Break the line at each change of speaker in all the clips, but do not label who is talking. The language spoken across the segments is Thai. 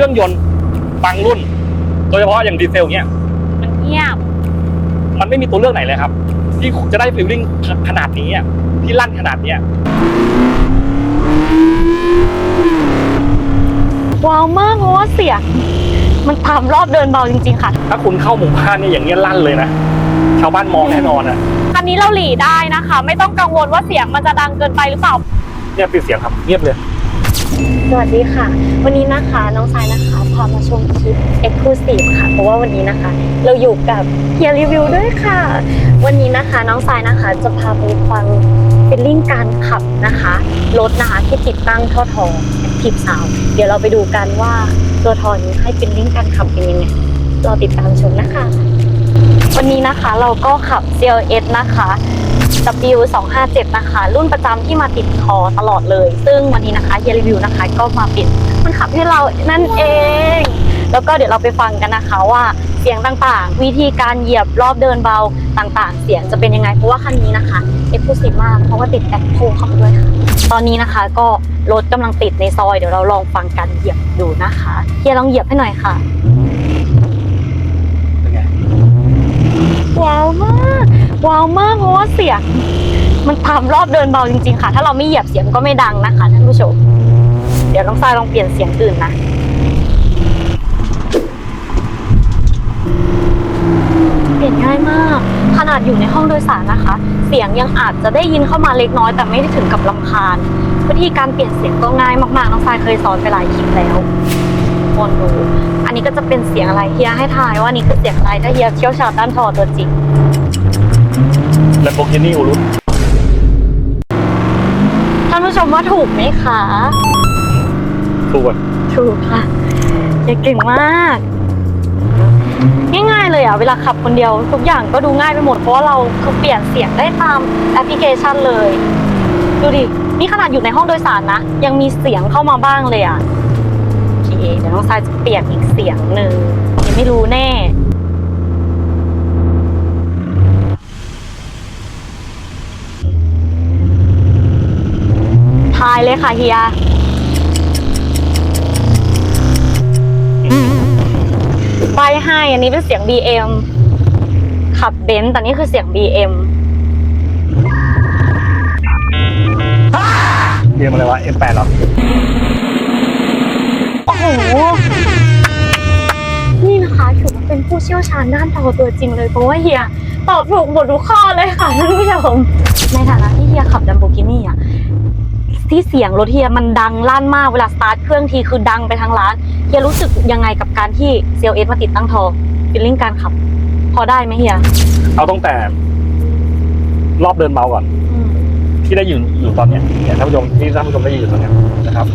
รื่องยนต์บางรุ่น โดยเฉพาะอย่างดีเซลเนี่ย
มันเงียบ
มันไม่มีตัวเลือกไหนเลยครับ ที่จะได้ฟีลลิ่งขนาดนี้อะที่ลั่นขนาดเนี้ย
ว้าวมากเพราะว่าเสียงมันตามรอบเดินเบาจริง ๆ ค่ะ
ถ้าคุณเข้าหมู่บ้านเนี่ยอย่างเงี้ยลั่นเลยนะ ชาวบ้านมองแน่นอนอะ
คันนี้เราหลีได้นะคะ ไม่ต้องกังวลว่าเสียงมันจะดังเกินไปหรือเปล่า
เนี่ยปิดเสียงครับเงียบเลย
สวัสดีค่ะ วันนี้นะคะน้องสายนะคะพามาชมคลิป Exclusive ค่ะ เพราะว่าวันนี้นะคะ เราอยู่กับเฮียรีวิวด้วยค่ะ วันนี้นะคะน้องสายนะคะจะพาไปฟังฟีลลิ่งการขับนะคะรถนะคะที่ติดตั้งท่อทอง Active Sound เดี๋ยวเราไปดูกันว่าตัวทอนี้ให้ฟีลลิ่งการขับเป็นยังไงรอติดตามชมนะคะ วันนี้นะคะเราก็ขับ CLS นะคะ W257 นะคะ รุ่นประจำที่มาติดคอตลอดเลย ซึ่งวันนี้นะคะเฮียรีวิวนะคะ ก็มาเปลี่ยนมันขับให้เรานั่นเอง แล้วก็เดี๋ยวเราไปฟังกันนะคะว่าเสียงต่างๆ วิธีการเหยียบรอบเดินเบาต่างๆ เสียงจะเป็นยังไง เพราะว่าคันนี้นะคะเอ็กซ์คลูซีฟมากเพราะว่าติดแอคโคเข้ามาด้วยค่ะ ตอนนี้นะคะก็รถกำลังติดในซอยเดี๋ยวเราลองฟังการเหยียบดูนะคะเฮียลองเหยียบให้หน่อยค่ะ
เป็นไง
ว้าวมาก ว้าวมากเพราะว่าเสียงมันตามรอบเดินเบาจริงๆค่ะ ถ้าเราไม่เหยียบเสียงก็ไม่ดังนะคะท่านผู้ชม เดี๋ยวน้องทรายลองเปลี่ยนเสียงอื่นนะเปลี่ยนง่ายมาก ขนาดอยู่ในห้องโดยสารนะคะ เสียงยังอาจจะได้ยินเข้ามาเล็กน้อย แต่ไม่ได้ถึงกับลำคาญวิธีการเปลี่ยนเสียงก็ง่ายมากๆน้องทรายเคยสอนไปหลายคลิปแล้วคนดูอันนี้ก็จะเป็นเสียงอะไรเฮียให้ทายว่านี่คือเสียงอะไรถ้าเฮียเชี่ยวชาญด้านทอตัวจริง
ละโบกินี่อุรุต
ท่านผู้ชมว่าถูกไหมคะ
ถูกอะ
ถูกค่ะเฮียเก่งมาก ง่ายๆเลยอะ เวลาขับคนเดียว ทุกอย่างก็ดูง่ายไปหมด เพราะว่าเราคือเปลี่ยนเสียงได้ตามแอปพลิเคชันเลย ดูดิ นี่ขนาดอยู่ในห้องโดยสารนะ ยังมีเสียงเข้ามาบ้างเลยอะ โอเค เดี๋ยวน้องทรายจะเปลี่ยนอีกเสียงหนึ่งยังไม่รู้แน่ ทายเลยค่ะเฮีย ใบให้ อันนี้เป็นเสียง BM ขับเบนซ์แต่นี่คือเสียง BM
เรียกมาเลยว่า M8 เหรอ
โอ้โห นี่นะคะถือว่าเป็นผู้เชี่ยวชาญด้านทอตัวจริงเลยเพราะว่าเฮีย ตอบถูกหมดทุกข้อเลยค่ะท่านผู้ชมในฐานะที่เฮียขับ Lamborghini อะ ที่เสียงรถเฮียมันดังลั่นมากเวลาสตาร์ทเครื่องทีคือดังไปทั้งร้านเฮียรู้สึกยังไงกับการที่ CLS มาติดตั้งทอฟีลลิ่งการขับ พอได้ไหมเฮีย
เอาตั้งแต่ รอบเดินเบาก่อน
อืม
ที่ได้อยู่อยู่ตอนเนี้ยเนี่ยท่านผู้ชมที่ท่านผู้ชมได้อยู่ตอนเนี้ยนะครับ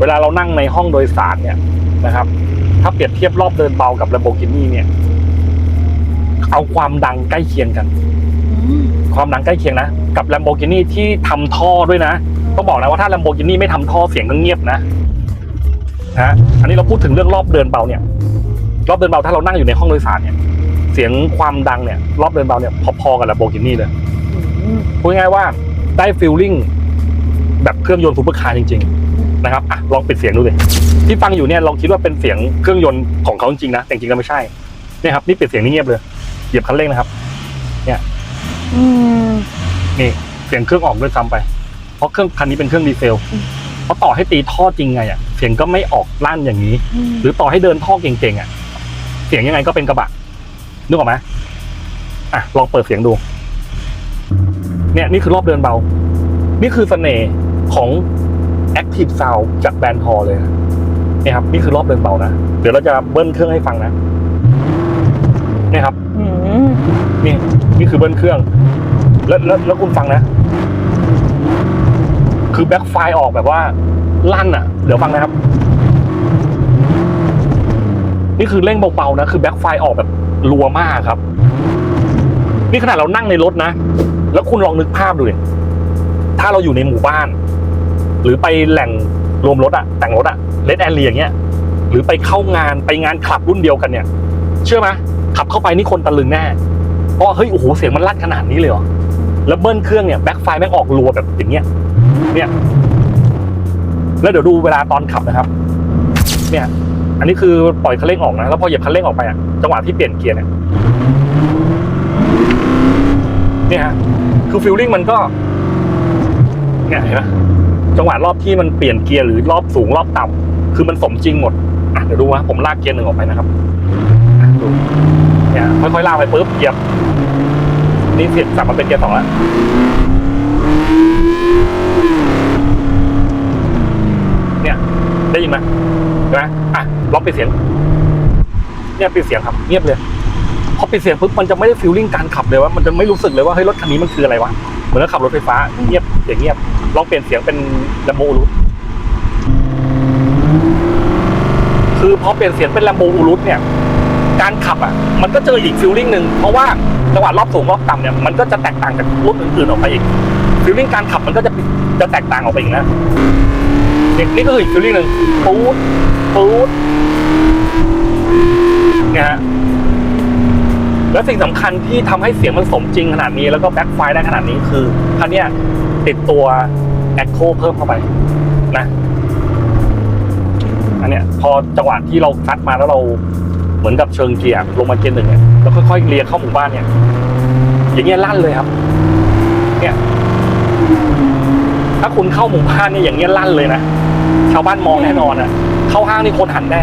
เวลาเรานั่งในห้องโดยสารเนี่ยนะครับ ถ้าเปรียบเทียบรอบเดินเบากับ Lamborghini เนี่ย เอาความดังใกล้เคียงกัน
อืม
ความดังใกล้เคียงนะ กับ Lamborghini ที่ทำท่อด้วยนะ ต้องบอกนะว่าถ้า Lamborghini ไม่ทำท่อเสียงก็เงียบนะฮะอันนี้เราพูดถึงเรื่องรอบเดินเบาเนี่ย รอบเดินเบาถ้าเรานั่งอยู่ในห้องโดยสารเนี่ย เสียงความดังเนี่ย รอบเดินเบาเนี่ยพอๆกับ Lamborghini เลย
อืม
พูดง่ายๆว่าได้ฟีลลิ่งแบบเครื่องยนต์ซูเปอร์คาร์จริง ๆ นะครับอะลองปิดเสียงดูเลยที่ฟังอยู่เนี่ยลองคิดว่าเป็นเสียงเครื่องยนต์ของเขาจริงๆนะแต่จริงๆก็ไม่ใช่เนี่ยครับนี่ปิดเสียงนี่เงียบเลยเหยียบคันเร่งนะครับ
อืม
นี่เสียงเครื่องออกด้วยซ้ำไปเพ ราะเครื่องคันนี้เป็นเครื่องดีเซล
อืม
เพราะต่อให้ตีท่อจริงไงอะเสียงก็ไม่ออกลั่นอย่างนี้
อืม
หรือต่อให้เดินท่อเก่งๆอะ เสียงยังไงก็เป็นกระบะนึกออกไหมอะลองเปิดเสียงดู เนี่ยนี่คือรอบเดินเบา นี่คือเสน่ห์ของ Active Sound จากแบรนด์ทอเลยนะเนี่ยครับ นี่คือรอบเดินเบานะ เดี๋ยวเราจะเบิ้ลเครื่องให้ฟังนะเนี่ยครับ
อืม
นี่นี่คือเบิ้ลเครื่อง แล้วแล้วแล้วคุณฟังนะ คือแบ็คไฟออกแบบว่าลั่นอะ เดี๋ยวฟังนะครับ นี่คือเร่งเบาๆนะ คือแบ็คไฟออกแบบรัวมากครับ นี่ขนาดเรานั่งในรถนะ แล้วคุณลองนึกภาพดูดิถ้าเราอยู่ในหมู่บ้าน หรือไปแหล่งรวมรถอะแต่งรถอะเลดแอนเรีอย่างเงี้ย หรือไปเข้างานไปงานคลับรุ่นเดียวกันเนี่ย เชื่อไหมขับเข้าไปนี่คนตะลึงแน่เพราะว่าเฮ้ยโอ้โหเสียงมันลั่นขนาดนี้เลยเหรอแล้วเบิ้ลเครื่องเนี่ยแบ็คไฟแม่งออกรัวแบบอย่างเงี้ย เนี่ย แล้วเดี๋ยวดูเวลาตอนขับนะครับ เนี่ย อันนี้คือปล่อยคันเร่งออกนะ แล้วพอเหยียบคันเร่งออกไปอะจังหวะที่เปลี่ยนเกียร์เนี่ย เนี่ยฮะ คือฟิลลิ่งมันก็ เนี่ยเห็นไหมจังหวะรอบที่มันเปลี่ยนเกียร์หรือรอบสูงรอบต่ำคือมันสมจริงหมด อะ เดี๋ยวดูนะผมลากเกียร์หนึ่งออกไปนะครับดูเนี่ยค่อยๆลากไปปุ๊บเหยียบ นี่เสร็จกลับมาเป็นเกียร์สองแล้ว เนี่ย ได้ยินไหมนไหมอะล็อกปิดเสียงเนี่ยปิดเสียงครับ เงียบเลยพอปิดเสียงปุ๊บมันจะไม่ได้ฟีลลิ่งการขับเลยว่ามันจะไม่รู้สึกเลยว่าเฮ้ยรถคันนี้มันคืออะไรวะเหมือนขับรถไฟฟ้าเงียบเสียงเงียบลองเปลี่ยนเสียงเป็นลมโบอูรุคือพอเปลี่ยนเสียงเป็นลมโบอูรุเนี่ย การขับอะ มันก็เจออีกฟีลลิ่งหนึ่งเพราะว่าจังหวะรอบสูงรอบต่ำเนี่ยมันก็จะแตกต่างจากรถอื่นๆออกไปอีกฟีลลิ่งการขับมันก็จะจะแตกต่างออกไปอีกนะ นี่นี่ก็คืออีกฟีลลิ่งหนึ่งปู๊ดปู๊ดเนี่ยฮะแล้วสิ่งสำคัญที่ทำให้เสียงมันสมจริงขนาดนี้แล้วก็แบ็คไฟได้ขนาดนี้คือคันเนี้ยติดตัวแอคโคเพิ่มเข้าไปนะอันเนี้ยพอจังหวะที่เราคัดมาแล้วเราเหมือนกับเชิงเกียร์ลงมาเกียร์หนึ่งเนี่ยแล้วค่อยๆเลียเข้าหมู่บ้านเนี่ย อย่างเงี้ยลั่นเลยครับ เนี่ย ถ้าคุณเข้าหมู่บ้านเนี่ยอย่างเงี้ยลั่นเลยนะ ชาวบ้านมองแน่นอนอะ เข้าห้างนี่คนหันแน่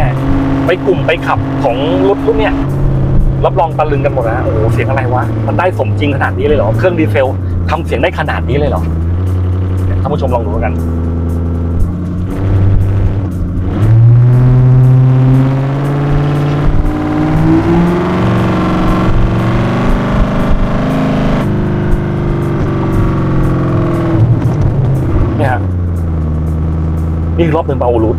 ไปกลุ่มไปขับของรถรุ่นเนี้ยรับรองตะลึงกันหมดนะโอ้โหเสียงอะไรวะ มันได้สมจริงขนาดนี้เลยเหรอ เครื่องดีเซลทำเสียงได้ขนาดนี้เลยเหรอท่านผู้ชมลองดูแล้วกัน นี่คือรอบหนึ่งเบาหลุด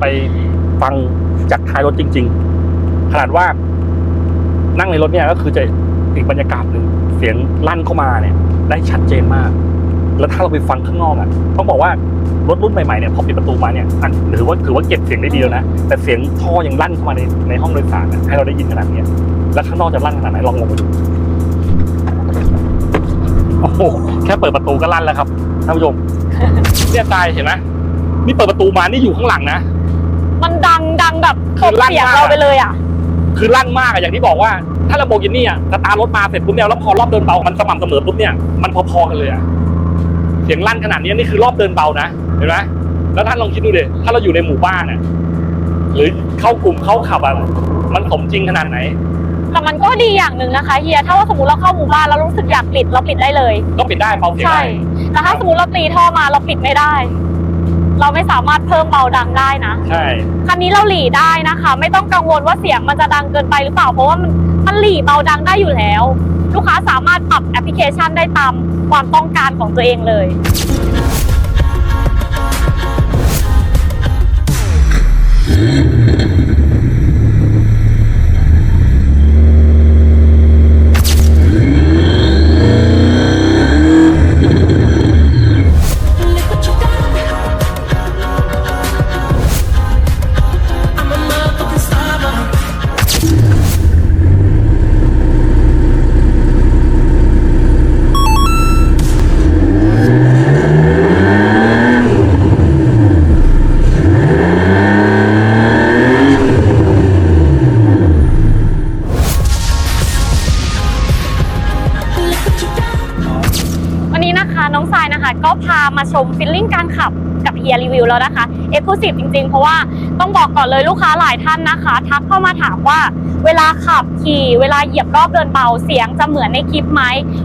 ไปฟังจากท้ายรถจริง ๆ ขนาดว่า นั่งในรถเนี่ยก็คือจะอีกบรรยากาศหนึ่งเสียงลั่นเข้ามาเนี่ย ได้ชัดเจนมาก แล้วถ้าเราไปฟังข้างนอกอะต้องบอกว่ารถรุ่นใหม่ๆเนี่ยพอปิดประตูมาเนี่ยอันถือว่าถือว่าเก็บเสียงได้ดีแล้วนะแต่เสียงท่อยังลั่นเข้ามาในในห้องโดยสารให้เราได้ยินขนาดนี้แล้วข้างนอกจะลั่นขนาดไหนลองลงไปดูโอ้โหแค่เปิดประตูก็ลั่นแล้วครับท่านผู้ชมเนี่ยกายเห็นไหมนี่เปิดประตูมานี่อยู่ข้างหลังนะ
มันดังดังแบบ
คื
ต
อบลั่น
เสียง
มาก
เราไปเลยอะ
คือลั่นมากอะอย่างที่บอกว่า ถ้าลำโบกินี่อะสตาร์ทรถมาเสร็จปุ๊บเนี่ยแล้วพอรอบเดินเบา มันสม่ำเสมอปุ๊บเนี่ยมันพอๆกันเลยอะเสียงลั่นขนาดนี้นี่คือรอบเดินเบานะเห็นไหมแล้วท่านลองคิดดูดิถ้าเราอยู่ในหมู่บ้านอะหรือเข้ากลุ่มเข้าขับอะมันสมจริงขนาดไหน
แต่มันก็ดีอย่างหนึ่งนะคะเฮียถ้าว่าสมมติเราเข้าหมู่บ้านแล้วรู้สึกอยากปิดเราปิดได้เลย
ก็ปิดได้เบาเสียง
ใช่
ได้
แต่ถ้าสมมติเราตีท่อมาเราปิดไม่ได้ เราไม่สามารถเพิ่มเบาดังได้นะ
ใช่
คันนี้เราหลีได้นะคะ ไม่ต้องกังวลว่าเสียงมันจะดังเกินไปหรือเปล่า เพราะว่ามันมันหลีเบาดังได้อยู่แล้ว ลูกค้าสามารถปรับแอปพลิเคชันได้ตามความต้องการของตัวเองเลย เฮียรีวิวแล้วนะคะเอ็กซ์คลูซีฟจริงๆ เพราะว่าต้องบอกก่อนเลยลูกค้าหลายท่านนะคะ ทักเข้ามาถามว่าเวลาขับขี่เวลาเหยียบรอบเดินเบาเสียงจะเหมือนในคลิปไหม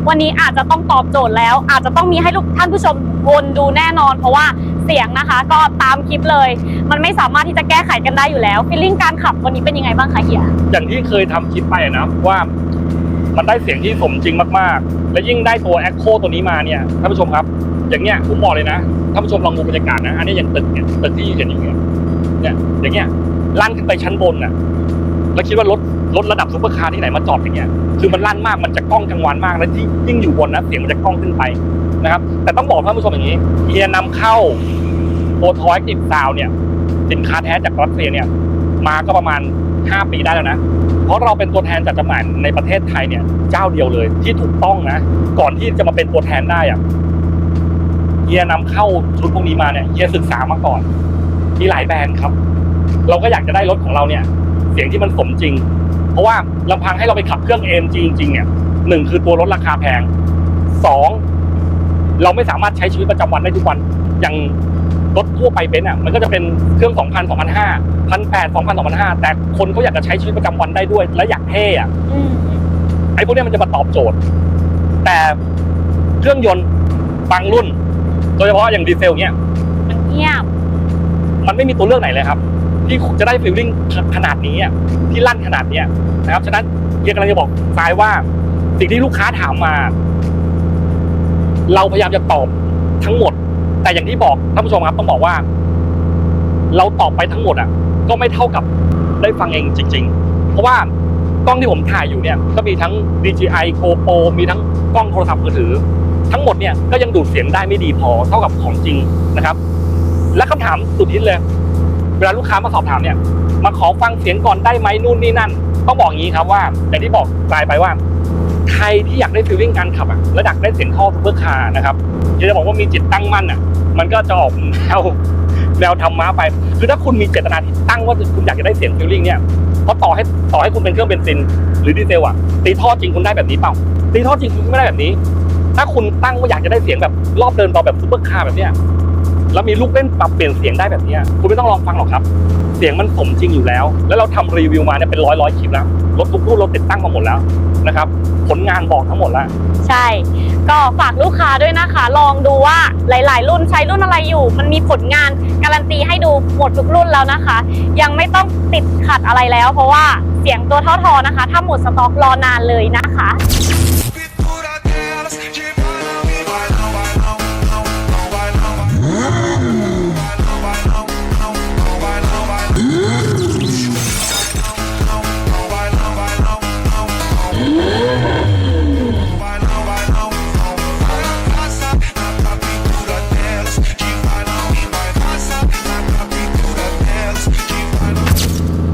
วันนี้อาจจะต้องตอบโจทย์แล้ว อาจจะต้องมีให้ลูกท่านผู้ชมวนดูแน่นอน เพราะว่าเสียงนะคะ ก็ตามคลิปเลย มันไม่สามารถที่จะแก้ไขกันได้อยู่แล้วฟิลลิ่งการขับวันนี้เป็นยังไงบ้างคะเฮีย
อย่างที่เคยทำคลิปไปนะว่ามันได้เสียงที่สมจริงมากๆ และยิ่งได้ตัวแอคโคตัวนี้มาเนี่ยท่านผู้ชมครับ อย่างเงี้ยผมบอกเลยนะ ท่านผู้ชมลองดูบรรยากาศนะ อันนี้อย่างตึกเนี่ยตึกที่เห็นอยู่เนี่ยเนี่ยอย่างเงี้ยลั่นขึ้นไปชั้นบนน่ะแล้วคิดว่ารถรถระดับซุปเปอร์คาร์ที่ไหนมาจอดอย่างเงี้ยคือมันลั่นมากมันจะกล้องกลางวันมากแล้วที่ยิ่งอยู่บนนะเสียงมันจะกล้องขึ้นไปนะครับ แต่ต้องบอกท่านผู้ชมอย่างนี้เฮียนำเข้าโอทอยติดซาวเนี่ยสินค้าแท้จากรัสเซียเนี่ยมาก็ประมาณ 5 ปีได้แล้วนะ เพราะเราเป็นตัวแทนจัดจำหน่ายในประเทศไทยเนี่ยเจ้าเดียวเลยที่ถูกต้องนะ ก่อนที่จะมาเป็นตัวแทนได้อะ เฮียนำเข้าชุดพวกนี้มาเนี่ยเฮียศึกษามาก่อน มีหลายแบรนด์ครับ เราก็อยากจะได้รถของเราเนี่ย เสียงที่มันสมจริง เพราะว่าลำพังให้เราไปขับเครื่อง AMG จริงๆเนี่ยหนึ่งคือตัวรถราคาแพงสองเราไม่สามารถใช้ชีวิตประจำวันได้ทุกวันอย่างรถทั่วไปเบนซ์อะมันก็จะเป็นเครื่อง 2,000 2,500 1,800 2,000 2,500 แต่คนเขาอยากจะใช้ชีวิตประจำวันได้ด้วย และอยากเท่อะ
อืม
ไอ้พวกเนี้ยมันจะมาตอบโจทย์ แต่เครื่องยนต์บางรุ่น โดยเฉพาะอย่างดีเซลเนี่ย
มันเงียบ
มันไม่มีตัวเลือกไหนเลยครับ ที่จะได้ฟีลลิ่งขนาดนี้อะที่ลั่นขนาดเนี้ยนะครับฉะนั้นเฮียกำลังจะบอกทรายว่าสิ่งที่ลูกค้าถามมา เราพยายามจะตอบทั้งหมด แต่อย่างที่บอกท่านผู้ชมครับต้องบอกว่า เราตอบไปทั้งหมดอะ ก็ไม่เท่ากับได้ฟังเองจริง ๆ เพราะว่ากล้องที่ผมถ่ายอยู่เนี่ย ก็มีทั้ง DJI GoPro มีทั้งกล้องโทรศัพท์มือถือ ทั้งหมดเนี่ยก็ยังดูดเสียงได้ไม่ดีพอเท่ากับของจริงนะครับ และคำถามสุดฮิตเลย เวลาลูกค้ามาสอบถามเนี่ยมาขอฟังเสียงก่อนได้ไหมนู่นนี่นั่น ต้องบอกงี้ครับว่าอย่างที่บอกปลายไปว่าใครที่อยากได้ฟีลลิ่งการขับอะและอยากได้เสียงท่อซูเปอร์คาร์นะครับจะบอกว่ามีจิตตั้งมั่นอะมันก็จะออกแนวแนวธรรมะไป คือถ้าคุณมีเจตนาที่ตั้งว่าคุณอยากจะได้เสียงฟีลลิ่งเนี่ยเพราะต่อให้ต่อให้คุณเป็นเครื่องเบนซิน หรือดีเซลอะตีท่อจริงคุณได้แบบนี้เปล่าตีท่อจริงคุณไม่ได้แบบนี้ ถ้าคุณตั้งว่าอยากจะได้เสียงแบบรอบเดินเบาแบบซูเปอร์คาร์แบบเนี้ยแล้วมีลูกเล่นปรับเปลี่ยนเสียงได้แบบนี้คุณไม่ต้องลองฟังหรอกครับ เสียงมันสมจริงอยู่แล้ว แล้วเราทำรีวิวมาเนี่ยเป็นร้อยร้อยคลิปแล้วรถทุกรุ่นเราติดตั้งมาหมดแล้วนะครับ ผลงานบอกทั้งหมดแล้ว
ใช่ ก็ฝากลูกค้าด้วยนะคะ ลองดูว่าหลาย ๆ รุ่นใช้รุ่นอะไรอยู่ มันมีผลงานการันตีให้ดูหมดทุกรุ่นแล้วนะคะ ยังไม่ต้องติดขัดอะไรแล้ว เพราะว่าเสียงตัวท่อทอนะคะ ถ้าหมดสต็อกรอนานเลยนะคะ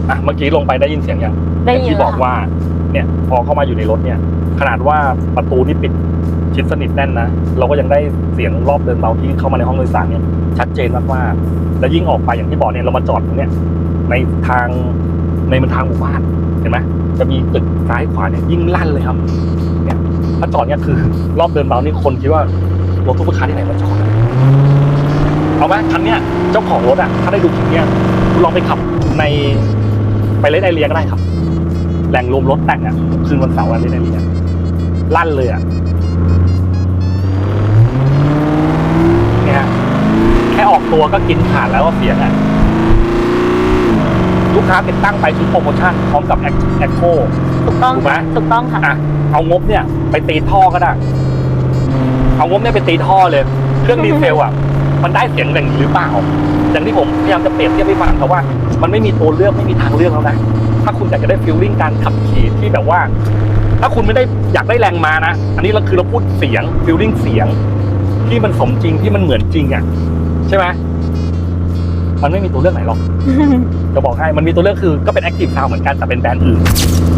อะเมื่อกี้ลงไปได้ยินเสียงยัง
ได้ยิน
อย่างที่บอก
แล้วค่ะ
ว่า เนี่ยพอเข้ามาอยู่ในรถเนี่ย ขนาดว่าประตูนี่ปิดชิดสนิทแน่นนะเราก็ยังได้เสียงรอบเดินเบาที่เข้ามาในห้องโดยสารเนี่ยชัดเจนมากๆแล้วยิ่งออกไปอย่างที่บอกเนี่ยเรามาจอดตรงเนี่ยในทางในมันทางหมู่บ้านเห็นไหมจะมีตึกซ้ายขวาเนี่ยยิ่งลั่นเลยครับเนี่ยถ้าจอดเนี่ยคือ รอบเดินเบานี่คนคิดว่ารถทุกคันที่ไหนมาจอดเอาไหมคันเนี้ยเจ้าของรถอะถ้าได้ดูคลิปเนี้ยคุณลองไปขับในไปเลสไอเรียก็ได้ครับ แหล่งรวมรถแต่งอะคืนวันเสาร์วันเลสไอเรียลั่นเลยอะเนี่ยฮะแค่ออกตัวก็กินขาดแล้วว่าเสียงอะลูกค้าติดตั้งไปชุดโปรโมชั่นพร้อมกับแอคโค
ถูกต้อง
ถูกไหม
ค่ะถูกต้องค่ะ
อะเอางบเนี่ย ไปตีท่อก็ได้ เอางบเนี่ยไปตีท่อเลย เครื่องดีเซลอะ มันได้เสียงอย่างนี้หรือเปล่า อย่างที่ผมพยายามจะเปรียบเทียบให้ฟังครับว่า มันไม่มีตัวเลือกไม่มีทางเลือกแล้วนะถ้า คุณอยากจะได้ฟิลลิ่งการขับขี่ที่แบบว่า ถ้าคุณไม่ได้อยากได้แรงมานะ อันนี้เราคือเราพูดเสียงฟิลลิ่งเสียง ที่มันสมจริงที่มันเหมือนจริงอะใช่ไหมมันไม่มีตัวเลือกไหนหรอกจะบอกให้มันมีตัวเลือกคือก็เป็น Active Sound เหมือนกันแต่เป็นแบรนด์อื่น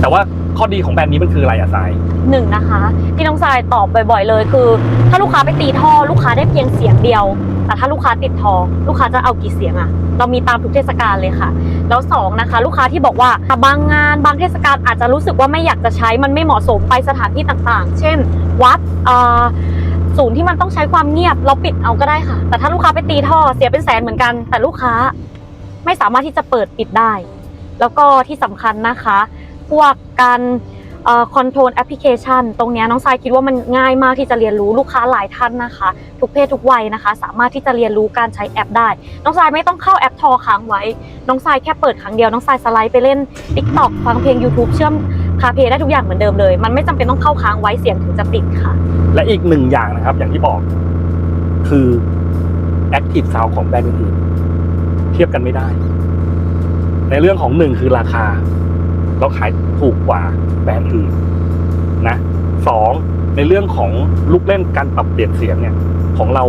แต่ว่าข้อดีของแบรนด์นี้มันคืออะไรอะสาย
หนึ่งนะคะ ที่น้องทรายตอบบ่อย ๆ เลยคือ ถ้าลูกค้าไปตีท่อลูกค้าได้เพียงเสียงเดียว แต่ถ้าลูกค้าติดทอลูกค้าจะเอากี่เสียงอะเรามีตามทุกเทศกาลเลยค่ะ แล้วสองนะคะลูกค้าที่บอกว่าบางงานบางเทศกาลอาจจะรู้สึกว่าไม่อยากจะใช้มันไม่เหมาะสมไปสถานที่ต่างๆ เช่น วัดศูนย์ที่มันต้องใช้ความเงียบเราปิดเอาก็ได้ค่ะ แต่ถ้าลูกค้าไปตีท่อเสียเป็นแสนเหมือนกัน แต่ลูกค้าไม่สามารถที่จะเปิดปิดได้ แล้วก็ที่สำคัญนะคะ พวกการ คอนโทรลแอปพลิเคชันตรงนี้น้องทรายคิดว่ามันง่ายมากที่จะเรียนรู้ลูกค้าหลายท่านนะคะ ทุกเพศทุกวัยนะคะ สามารถที่จะเรียนรู้การใช้แอปได้ น้องทรายไม่ต้องเข้าแอปทอค้างไว้ น้องทรายแค่เปิดครั้งเดียวน้องทรายสไลด์ไปเล่น TikTok ฟังเพลง YouTube เชื่อมคาเพได้ทุกอย่างเหมือนเดิมเลย มันไม่จำเป็นต้องเข้าค้างไว้เสียงถึงจะติดค่ะ
และอีกหนึ่งอย่างนะครับ อย่างที่บอกคือ Active Sound ของแบรนด์อื่นเทียบกันไม่ได้ ในเรื่องของหนึ่งคือราคา เราขายถูกกว่าแบรนด์อื่นนะสองในเรื่องของลูกเล่นการปรับเปลี่ยนเสียงเนี่ยของเรา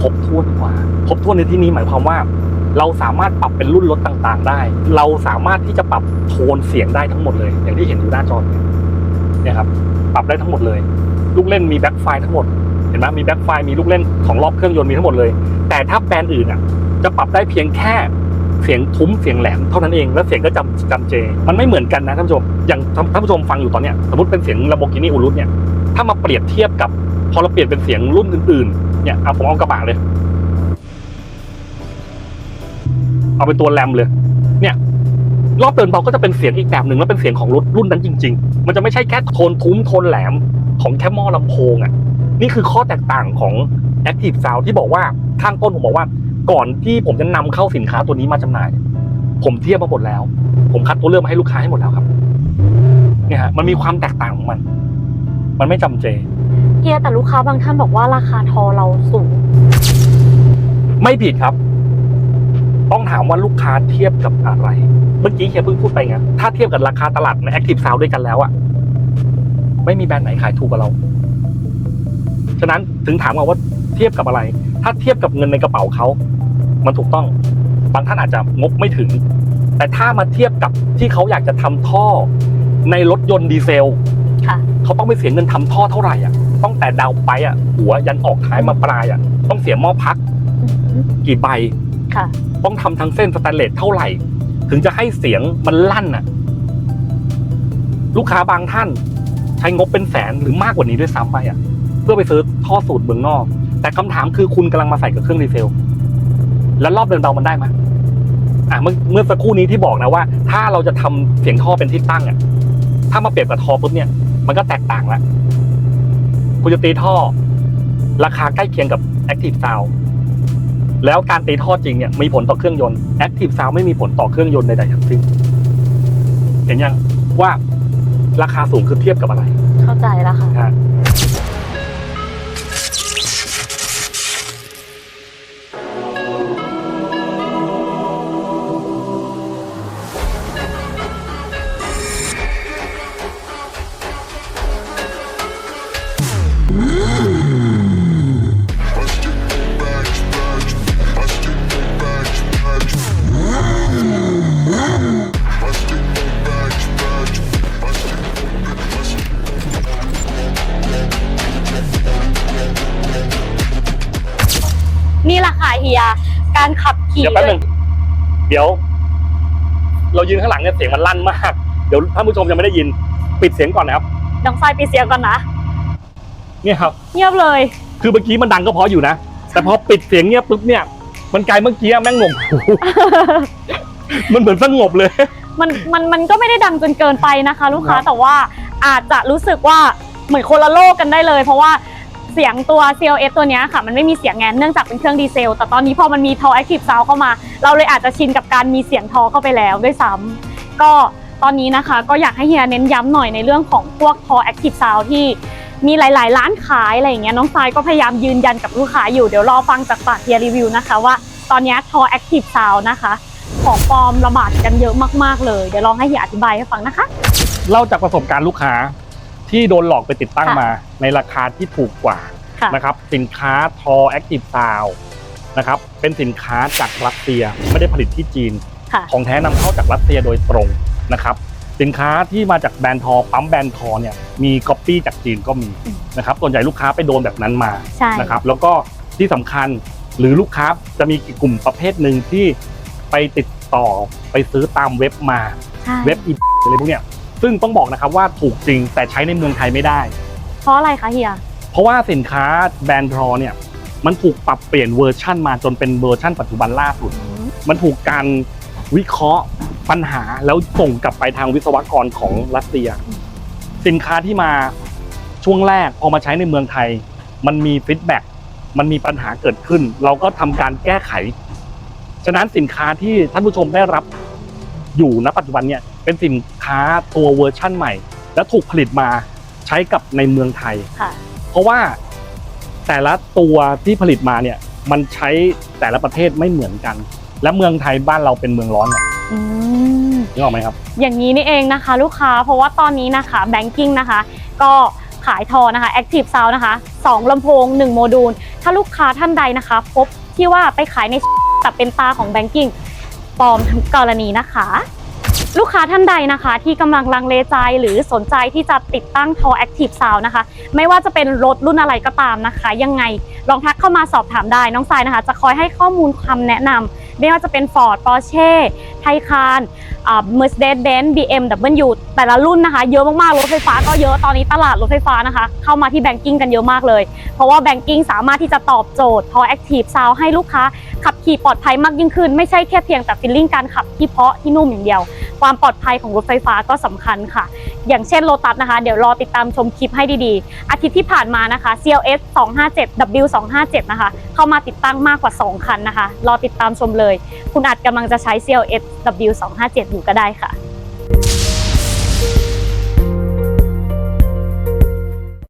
ครบถ้วนกว่าครบถ้วนในที่นี้หมายความว่า เราสามารถปรับเป็นรุ่นรถต่างๆ ได้ เราสามารถที่จะปรับโทนเสียงได้ทั้งหมดเลย อย่างที่เห็นอยู่หน้าจอเนี่ยเนี่ยครับปรับได้ทั้งหมดเลย ลูกเล่นมีแบ็คไฟทั้งหมดเห็นไหมมีแบ็คไฟมีลูกเล่นของรอบเครื่องยนต์มีทั้งหมดเลย แต่ถ้าแบรนด์อื่นอะจะปรับได้เพียงแค่ เสียงทุ้มเสียงแหลมเท่านั้นเองแล้วเสียงก็จำจำเจ มันไม่เหมือนกันนะท่านผู้ชมอย่างท่านผู้ชมฟังอยู่ตอนเนี้ยสมมติเป็นเสียง Lamborghini Urus เนี่ยถ้ามาเปรียบเทียบกับพอเราเปลี่ยนเป็นเสียงรุ่นอื่นๆเนี่ยเอาผมเอากระบะเลย เอาเป็นตัวแรมเลย เนี่ย รอบเดินเบาก็จะเป็นเสียงอีกแบบหนึ่งแล้วเป็นเสียงของรถรุ่นนั้นจริง ๆ มันจะไม่ใช่แค่โทนทุ้มโทนแหลมของแค่หม้อลำโพงอะนี่คือข้อแตกต่างของ Active Sound ที่บอกว่าข้างต้นผมบอกว่า ก่อนที่ผมจะนำเข้าสินค้าตัวนี้มาจำหน่าย ผมเทียบมาหมดแล้ว ผมคัดตัวเลือกมาให้ลูกค้าให้หมดแล้วครับ เนี่ยฮะมันมีความแตกต่างของมัน มันไม่จำเจ
เฮียแต่ลูกค้าบางท่านบอกว่าราคาทอเราสูง
ไม่ผิดครับ ต้องถามว่าลูกค้าเทียบกับอะไร เมื่อกี้เฮียเพิ่งพูดไปไงถ้าเทียบกับราคาตลาดใน Active Sound ด้วยกันแล้วอะไม่มีแบรนด์ไหนขายถูกกว่าเรา ฉะนั้นถึงถามว่าว่าเทียบกับอะไร ถ้าเทียบกับเงินในกระเป๋าเขา มันถูกต้อง บางท่านอาจจะงบไม่ถึง แต่ถ้ามาเทียบกับที่เขาอยากจะทำท่อในรถยนต์ดีเซล
ค่ะ
เขาต้องไปเสียเงินทำท่อเท่าไหร่อะต้องแต่ดาวไปอะ หัวยันออกท้ายมาปลายอะ ต้องเสียหม้อพัก กี่ใบ
ค่ะ
ต้องทำทั้งเส้นสแตนเลสเท่าไหร่ ถึงจะให้เสียงมันลั่นน่ะ ลูกค้าบางท่าน ใช้งบเป็นแสนหรือมากกว่านี้ด้วยซ้ำไปอะ เพื่อไปซื้อท่อสูตรเมืองนอก แต่คำถามคือคุณกำลังมาใส่กับเครื่องดีเซล แล้วรอบเดินเบามันได้ไหมอะเมื่อเมื่อสักครู่นี้ที่บอกนะว่า ถ้าเราจะทำเสียงท่อเป็นที่ตั้งอะ ถ้ามาเปรียบกับท่อปุ๊บเนี่ย มันก็แตกต่างแล้วคุณจะตีท่อ ราคาใกล้เคียงกับ Active Sound แล้วการตีท่อจริงเนี่ยมีผลต่อเครื่องยนต์ Active Sound ไม่มีผลต่อเครื่องยนต์ใดๆทั้งสิ้นเห็นยังว่าราคาสูงคือเทียบกับอะไร
เข้าใจแล้วค่ะ แหละค่ะเฮียการขับขี่
เดี๋ยวแป๊บ
ด้
ห
วย
นึงเดี๋ยว เรายืนข้างหลังเนี่ยเสียงมันลั่นมาก เดี๋ยวท่านผู้ชมยังไม่ได้ยินปิดเสียงก่อนนะครับ
น้องทรายปิดเสียงก่อนนะ
เนี่ยครับ
เงียบเลย
คือเมื่อกี้มันดังก็เพราะอยู่นะ แต่พอปิดเสียงเงียบปุ๊บเนี่ย มันกลายเมื่อกี้แม่งหนวกหูมันเหมือนสงบเลย
มันมันมันก็ไม่ได้ดังจนเกินไปนะคะ ลูกค้า
ครับ
แต่ว่าอาจจะรู้สึกว่าเหมือนคนละโลกกันได้เลย เพราะว่า เสียงตัว CLS ตัวนี้ค่ะมันไม่มีเสียงแงนเนื่องจากเป็นเครื่องดีเซล แต่ตอนนี้พอมันมีทอ Active Sound เข้ามา เราเลยอาจจะชินกับการมีเสียงทอเข้าไปแล้วด้วยซ้ำก็ตอนนี้นะคะก็อยากให้เฮียเน้นย้ำหน่อยในเรื่องของพวกทอ Active Sound ที่มีหลาย ๆ ร้านขายอะไรอย่างเงี้ยน้องทรายก็พยายามยืนยันกับลูกค้าอยู่เดี๋ยวรอฟังจากปากเฮียรีวิวนะคะว่าตอนนี้ทอ Active Sound นะคะของปลอมระบาดกันเยอะมาก ๆ เลย เดี๋ยวลองให้เฮียอธิบายให้ฟังนะคะ
เล่าจากประสบการณ์ลูกค้า ที่โดนหลอกไปติดตั้ง
ค่ะ
มา ในราคาที่ถูกกว่า
ค่ะ
นะครับสินค้าทอ Active Sound นะครับเป็นสินค้าจากรัสเซียไม่ได้ผลิตที่จีน
ค่ะ
ของแท้นำเข้าจากรัสเซียโดยตรงนะครับสินค้าที่มาจากแบรนด์ทอปั๊มแบรนด์ทอเนี่ยมีก๊อปปี้จากจีนก็มี
อืม
นะครับส่วนใหญ่ลูกค้าไปโดนแบบนั้นมา
ใช่
นะครับแล้วก็ที่สำคัญหรือลูกค้าจะมีกลุ่มประเภทหนึ่งที่ไปติดต่อไปซื้อตามเว็บมา
ใช่
เว็บอีอะไรพวกเนี้ย ซึ่งต้องบอกนะครับว่าถูกจริงแต่ใช้ในเมืองไทยไม่ได้
เพราะอะไรคะเฮีย
เพราะว่าสินค้าแบรนด์ทอเนี่ยมันถูกปรับเปลี่ยนเวอร์ชั่นมาจนเป็นเวอร์ชั่นปัจจุบันล่าสุด มันถูกการวิเคราะห์ปัญหาแล้วส่งกลับไปทางวิศวกรของรัสเซีย สินค้าที่มาช่วงแรกพอมาใช้ในเมืองไทย มันมีฟีดแบ็กมันมีปัญหาเกิดขึ้น เราก็ทำการแก้ไข ฉะนั้นสินค้าที่ท่านผู้ชมได้รับอยู่ณปัจจุบันเนี่ย เป็นสินค้าตัวเวอร์ชั่นใหม่ และถูกผลิตมาใช้กับในเมืองไทย
ค่ะ
เพราะว่าแต่ละตัวที่ผลิตมาเนี่ยมันใช้แต่ละประเทศไม่เหมือนกัน และเมืองไทยบ้านเราเป็นเมืองร้อนเนี่ย
อืม
นึกออกไหมครับ
อย่างนี้นี่เองนะคะลูกค้าเพราะว่าตอนนี้นะคะแบงกิ้งนะคะ ก็ขายทอนะคะ Active Sound นะคะ2ลำโพง 1 โมดูล ถ้าลูกค้าท่านใดนะคะ พบที่ว่าไปขายในแต่เป็นตาของแบงกิ้งปลอมทั้งกรณีนะคะ ลูกค้าท่านใดนะคะที่กำลังลังเลใจหรือสนใจที่จะติดตั้งทอ Active Sound นะคะ ไม่ว่าจะเป็นรถรุ่นอะไรก็ตามนะคะ ยังไงลองทักเข้ามาสอบถามได้น้องทรายนะคะ จะคอยให้ข้อมูลคำแนะนำ ไม่ว่าจะเป็น Ford Porsche ไทคานอ่า Mercedes-Benz BMW แต่ละรุ่นนะคะ เยอะมากๆ รถไฟฟ้าก็เยอะตอนนี้ตลาดรถไฟฟ้านะคะ เข้ามาที่แบงกิ้งกันเยอะมากเลย เพราะว่าแบงกิ้งสามารถที่จะตอบโจทย์ Core Active Sound ให้ลูกค้า ขับขี่ปลอดภัยมากยิ่งขึ้น ไม่ใช่แค่เพียงแต่ฟีลลิ่งการขับที่เพราะที่นุ่มอย่างเดียว ความปลอดภัยของรถไฟฟ้าก็สำคัญค่ะ อย่างเช่นโลตัสนะคะ เดี๋ยวรอติดตามชมคลิปให้ดีๆ อาทิตย์ที่ผ่านมานะคะ CLS 257 W 257นะคะเข้ามาติดตั้งมากกว่า 2 คันนะคะรอติดตามชมเลยคุณอาจกำลังจะใช้ CLS W 257 อยู่ก็ได้ค่ะ